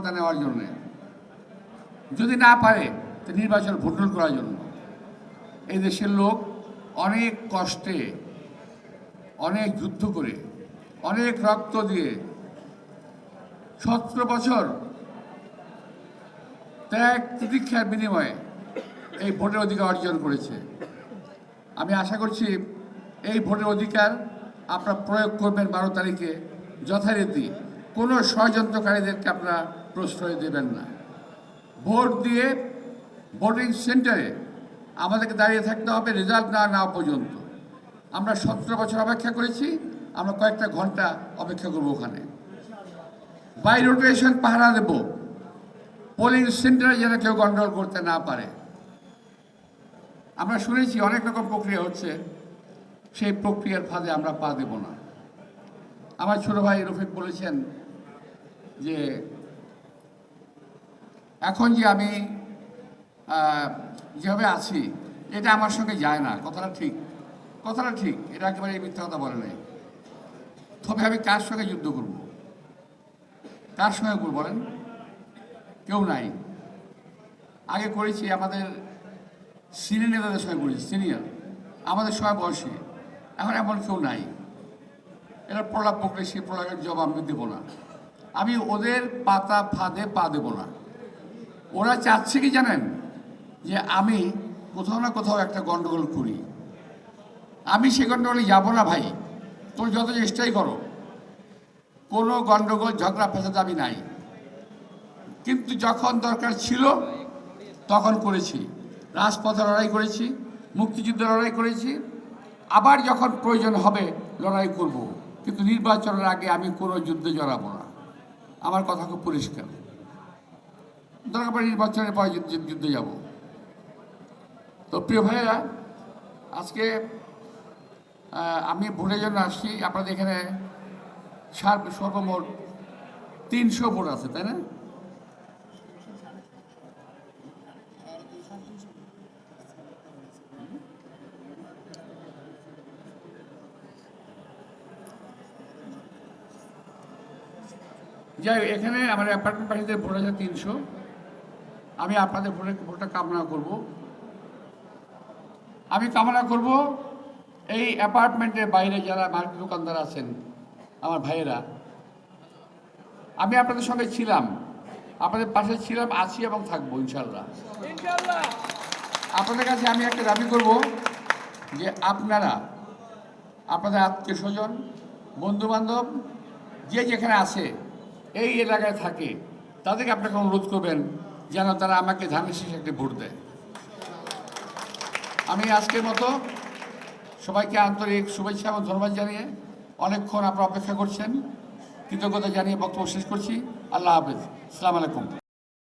ক্ষমতা নেওয়ার জন্যে। যদি না পারে, তো নির্বাচন ভণ্ডুল করার জন্য। এই দেশের লোক অনেক কষ্টে, অনেক যুদ্ধ করে, অনেক রক্ত দিয়ে সতেরো বছর ত্যাগ প্রতীক্ষার বিনিময়ে এই ভোটের অধিকার অর্জন করেছে। আমি আশা করছি এই ভোটের অধিকার আপনারা প্রয়োগ করবেন বারো তারিখে, যথারীতি। কোনো ষড়যন্ত্রকারীদেরকে আপনারা প্রশ্রয় দেবেন না। ভোট দিয়ে ভোটিং সেন্টারে আমাদেরকে দাঁড়িয়ে থাকতে হবে রেজাল্ট না নেওয়া পর্যন্ত। আমরা সতেরো বছর অপেক্ষা করেছি, আমরা কয়েকটা ঘণ্টা অপেক্ষা করব ওখানে। বাই রোটেশন পাহারা দেব। পোলিং সেন্টারে যেন কেউ গন্ডগোল করতে না পারে। আমরা শুনেছি অনেক রকম প্রক্রিয়া হচ্ছে, সেই প্রক্রিয়ার ফাঁদে আমরা পা দেব না। আমার ছোট ভাই রফিক বলেছেন যে এখন যে আমি যেভাবে আছি, এটা আমার সঙ্গে যায় না। কথাটা ঠিক। কথাটা ঠিক। এটা একেবারে মিথ্যা কথা বলে নাই। তবে আমি কার সঙ্গে যুদ্ধ করব? কার সঙ্গে করব বলেন? কেউ নাই। আগে করেছি আমাদের সিনিয়র নেতাদের সঙ্গে করেছি, সিনিয়র। আমাদের সবাই বয়সী। এখন এমন কেউ নাই। এরা প্রলাপ পকড়ে সেই প্রলাপের জবাব আমি দেবো না। আমি ওদের পাতা ফাঁদে পা দেবো না। ওরা চাচ্ছে কি জানেন? যে আমি কোথাও না কোথাও একটা গন্ডগোল করি। আমি সে গন্ডগোলে যাব না ভাই। তুমি যত চেষ্টাই করো। কোনো গন্ডগোল, ঝগড়া, ফেসাদ আমি নাই। কিন্তু যখন দরকার ছিল, তখন করেছি। রাজপথে লড়াই করেছি, মুক্তিযুদ্ধে লড়াই করেছি। আবার যখন প্রয়োজন হবে, লড়াই করব। কিন্তু নির্বাচনের আগে আমি কোনো যুদ্ধে জড়াবো না। আমার কথা খুব পরিষ্কার। দরকার যুদ্ধ- যুদ্ধে যাব। তো প্রিয় ভাইয়েরা, আজকে আমি ভোটের জন্য আসছি। আপনাদের এখানে সার- সর্বমোট তিনশো ভোট আছে, তাই না? যাই এখানে আমার অ্যাপার্টমেন্ট বাড়িতে ভোট আছে তিনশো। আমি আপনাদের ভোটের ভোটটা কামনা করব। আমি কামনা করব এই অ্যাপার্টমেন্টের বাইরে যারা মার্কেট দোকানদার আছেন আমার ভাইয়েরা। আমি আপনাদের সঙ্গে ছিলাম। আপনাদের পাশে ছিলাম আছি এবং থাকব ইনশাল্লাহ আপনাদের কাছে আমি একটা দাবি করব যে আপনারা আপনাদের আত্মীয় স্বজন বন্ধু বান্ধব যে যেখানে আছে এই এলাকায় থাকে তাদেরকে আপনাকে অনুরোধ করবেন যেন তারা আমাকে ধানের শেষে একটি ভোট দেয়। আমি আজকের মতো সবাইকে আন্তরিক শুভেচ্ছা এবং ধন্যবাদ জানিয়ে অনেকক্ষণ আপনারা অপেক্ষা করছেন। কৃতজ্ঞতা জানিয়ে বক্তব্য শেষ করছি। আল্লাহ হাফেজ। সালাম আলাইকুম।